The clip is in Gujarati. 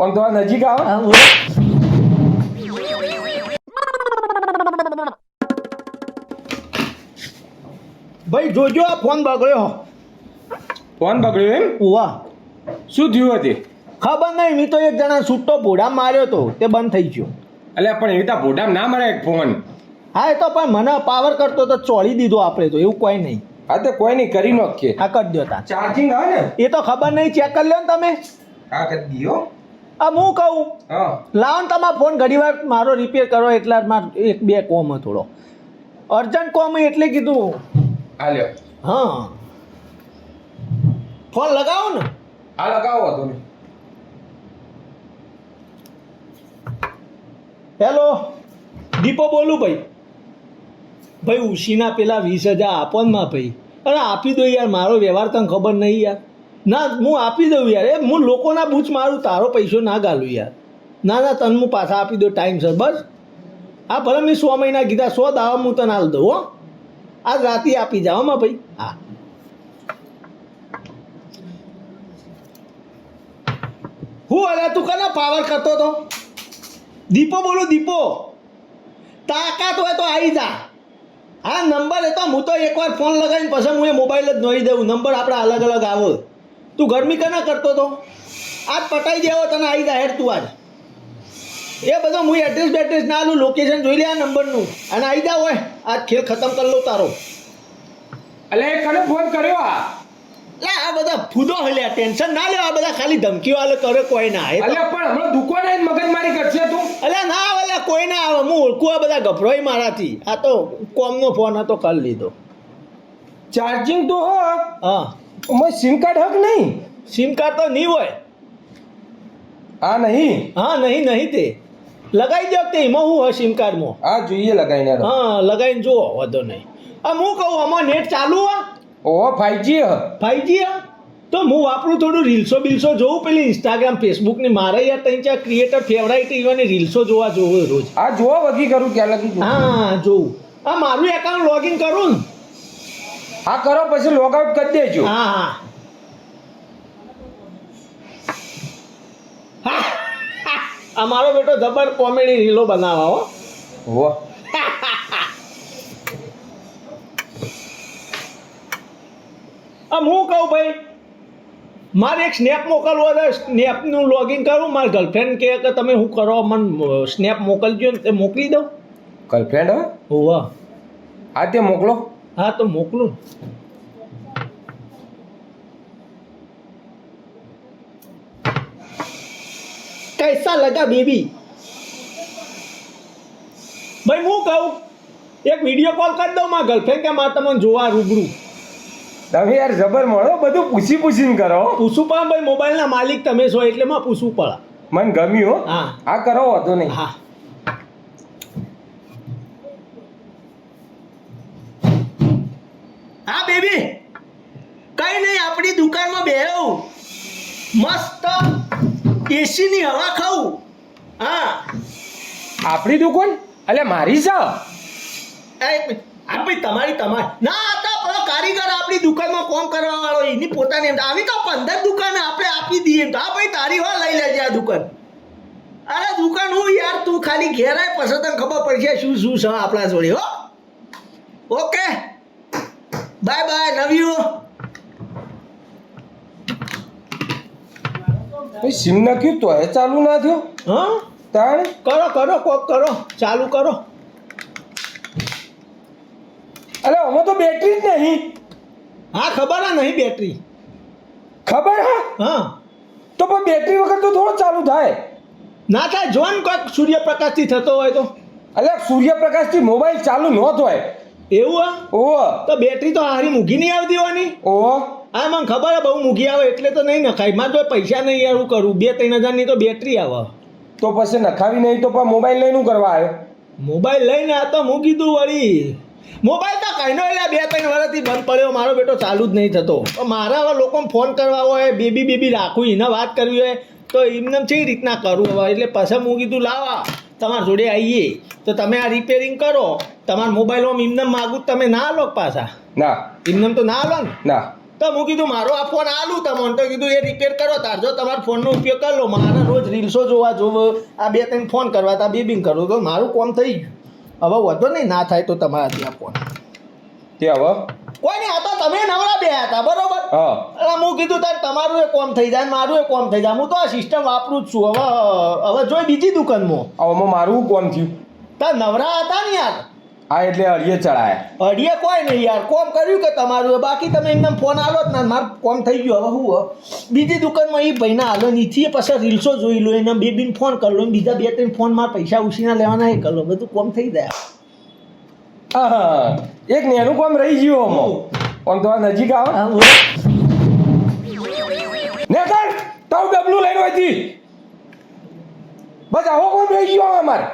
આમ તો નજીક આવો. હા. ભાઈ જોજો આ ફોન બગડ્યો ફોન બગડ્યો એમ? ઉવા. શું થયું હતી ખબર નહીં મેં તો એક જણા છૂટો ભોડા માર્યો તો તે બંધ થઈ ગયો. એટલે પણ એવી તો ભોડા ના મળે ફોન. હા એ તો પણ મને પાવર કરતો તો ચોળી દીધો આપણે તો એવું કોઈ નહીં હા તો કોઈ નહીં કરી નાખીએ. આ કરી દો તા. ચાર્જિંગ આવે ને? એ તો ખબર નહીં ચેક કરી લો ને તમે. હા કરી દીયો. આ હું કહું? લાવો તમારો ફોન ઘડી વાર મારો રિપેર કરો એટલા જ માર એક બે કોમ થોડો અર્જન્ટ કોમ એટલે કીધું. હાલ્યો હા. ફોન લગાવો ને. હા લગાવો તમે હેલો. દીપો બોલું ભાઈ. ભાઈ ઉશીના પેલા વીસ હજાર આપો ને માં ભાઈ. અરે આપી દો યાર મારો વ્યવહાર તને ખબર નહીં યાર. ના, હું આપી દઉં યાર. એ, હું લોકોના બૂચ મારું, તારો પૈસો ના ગાલું યાર. ના ના, તને હું પાછા આપી દઉં ટાઈમસર બસ. હા ભલે મેં સો મહિના કીધા, સો દાવા હું તને હાલ દઉં, હો. આજ રાતે આપી જાઓ માં ભાઈ. હા. હું અલ્યા તું કના પાવર કરતો તો? દીપો બોલો, દીપો. તાકાત હોય તો આવી જા. હા નંબર એ તો હું તો એકવાર ફોન લગાવીને પછી હું એ મોબાઈલ જ નોઈ દઉં નંબર આપણે અલગ અલગ આવો. તું ગરમી કના કરતો તો? આજ પટાઈ દેવો તને આવી જાહેર તું આજ. એ બધો હું એડ્રેસ બેડ્રેસ ના આલું લોકેશન જોઈ લે આ નંબરનું. અને આવી જા હોય આજ ખેલ ખતમ કરી લઉં તારો. એટલે એ કને ફોન કર્યો આ? લે આ બધા ફૂદો હલ્યા ટેન્શન ના લેવા આ બધા ખાલી ધમકીઓ આલે કરે કોઈ ના આવે અલ્યા પણ હમણાં દુકાને મગજ મગજમારી કરશે તું? અલ્યા ના આવે અલ્યા કોઈ ના આવે. હું ઓળખું આ બધા ગભરોય મારાથી. આ તો કોમનો ફોન હતો કરી લીધો. ચાર્જિંગ તો હો. હા. મેં સિમ કાર્ડ હક નહીં? સિમ કાર્ડ તો નહીં હોય. આ નહીં? હા નહીં નહીં તે. લગાવી દો તે એમાં શું હોય સિમ કાર્ડમાં આ જોઈએ લગાવીને હા લગાવીને જુઓ વધો નહીં. આ હું કહું આમાં નેટ ચાલુ આ? ઓહો ફાઈવજી હ. ફાઈવજી હ તો હું વાપરું થોડું રીલ્સો બિલ્સો જોઉં પેલી ઇન્સ્ટાગ્રામ ફેસબુકની મારે યાર ત્રણ ચાર ક્રિએટર ફેવરાઇટ એવાની રીલ્સો જોવા જોવું રોજ. આ જો વગી કરું ક્યાં લગી હા જોઉં. આ મારું એકાઉન્ટ લોગિન કરું ને. આ કરો પછી લોગઆઉટ કરી દેજો. હા હા. આ મારો બેટો જબર કોમેડી રીલો બનાવા હો. હો આમ હું કહું ભાઈ મારે એક સ્નેપ મોકલવો છે સ્નેપનું લોગિન કરું મારે ગર્લફ્રેન્ડ કહે કે તમે શું કરો મને સ્નેપ મોકલજો ને તે મોકલી દઉં. ગર્લફ્રેન્ડ હ. હોવા. હા તે મોકલો. હા તો મોકલું. કૈસા લગા બેબી? ભાઈ હું કહું એક વીડિયો કોલ કરી દઉં મારા ગર્લફ્રેન્ડ કે મારે તમને જોવા રૂબરૂ. તમે યાર જબર મળો બધું પૂછી પૂછીને કરો. પૂછું પણ ભાઈ મોબાઈલના માલિક તમે છો એટલે માં પૂછવું પડે. મને ગમ્યું હો. હા. આ કરો વાંધો નહીં. હા. બેબી. કઈ નહીં આપણી દુકાનમાં બેહું. મસ્ત એસીની હવા ખાઉં. હા. આપણી દુકાન? એટલે મારી છે? આ એક મિનિટ. આ ભાઈ તમારી તમારી. ના તો પેલો કારીગર આપણી દુકાનમાં કોમ કરવા વાળો એની પોતાની એમ આવી તો પંદર દુકાન આપણે આપી દઈએ. હા ભાઈ તારી હો લઈ લેજે આ દુકાન. અરે દુકાન હું યાર તું ખાલી ઘેર આય પછી તને ખબર પડશે શું શું છે આપણા જોડે હો. Okay? Bye bye love you ભાઈ સિમ નાખ્યું તો એ ચાલુ ના થયો? હા? તાણ? કરો કરો કોક કરો. ચાલુ કરો. અરે આમાં તો બેટરી જ નહીં. હા ખબર હા નહીં બેટરી. ખબર હા? હા. તો પણ બેટરી વગર તો થોડો ચાલુ થાય. ના થાય જો ને કોઈક સૂર્યપ્રકાશથી થતો હોય તો. અલ્યા સૂર્યપ્રકાશથી મોબાઈલ ચાલુ ન થાય એવું હા ઓહ. તો બેટરી તો હારી મૂકી નહીં આવતી હોવાની? ઓ આ મને ખબર હે બહુ મૂકી આવે એટલે તો નહીં નખાય. મારે તો પૈસા નહીં યાર હું કરું. બે ત્રણ હજારની તો બેટરી આવે. તો પછી નખાવી નહીં તો પણ મોબાઈલ લઈને શું કરવા આવ્યો? મોબાઈલ લઈને આ તો મૂકી કીધું વળી. મોબાઈલ તો કઈ નો એટલે બે ત્રણ વર્ષથી બંધ પડ્યો. મારો બેટો ચાલુ જ નહીં થતો. તો મારા હવે લોકોને ફોન કરવા હોય બેબી બેબી રાખવું એને વાત કરવી હોય તો એમને કઈ રીતના કરવું હવે? એટલે પછી હું કીધું લાવા તમારા જોડે આવીએ તો તમે આ રિપેરિંગ કરો. તમારા મોબાઈલમાં ઇમનમ માગું તમે ના લો પાછા. ના. ઇમનમ તો ના લો ને? ના. તો હું કીધું મારો આ ફોન આલું તમને. તો કીધું એ રિપેર કરો તાર જો તમારા ફોનનો ઉપયોગ કરી લો. મારે રોજ રીલ્સો જોવા જોવો આ બે ત્રણ ફોન કરવા તા બેબિંગ કરો તો. મારું કોમ થઈ ગયું. હવે વધો નહીં ના થાય તો તમારાથી આ ફોન તે હવે? કોઈ નહીં આ તો તમે નવરા બે હતા બરોબર? હા. એટલે હું કીધું તાર તમારું એ કોમ થઈ જાય મારું એ કોમ થઈ જાય. હું તો આ સિસ્ટમ વાપરું જ છું. હવે હવે જોઈ બીજી દુકાનમાં. હવે મારું કોમ થયું? તાર નવરા હતા ને યાર? આ એટલે અડીએ ચડાયા. અડીએ કોઈ નહીં યાર. કોમ કર્યું કે તમારું? બાકી તમે એમને ફોન આલો જ ના મારું કોમ થઈ ગયું. હવે હું બીજી દુકાનમાં એ ભાઈના હાલો નીચે પછી રીલ્સો જોઈ લો એને બે બીન ફોન કરી લો ને બીજા બે ત્રણ ફોનમાં પૈસા ઉછીના લેવાના એ કરો બધું કોમ થઈ જાય. હા એક નેનું કોમ રહી ગયું અમો આમ તો નજીક આવે. ને કર તારું ડબલું લઈને હોયથી બસ આવો કોમ રહી ગયો અમારે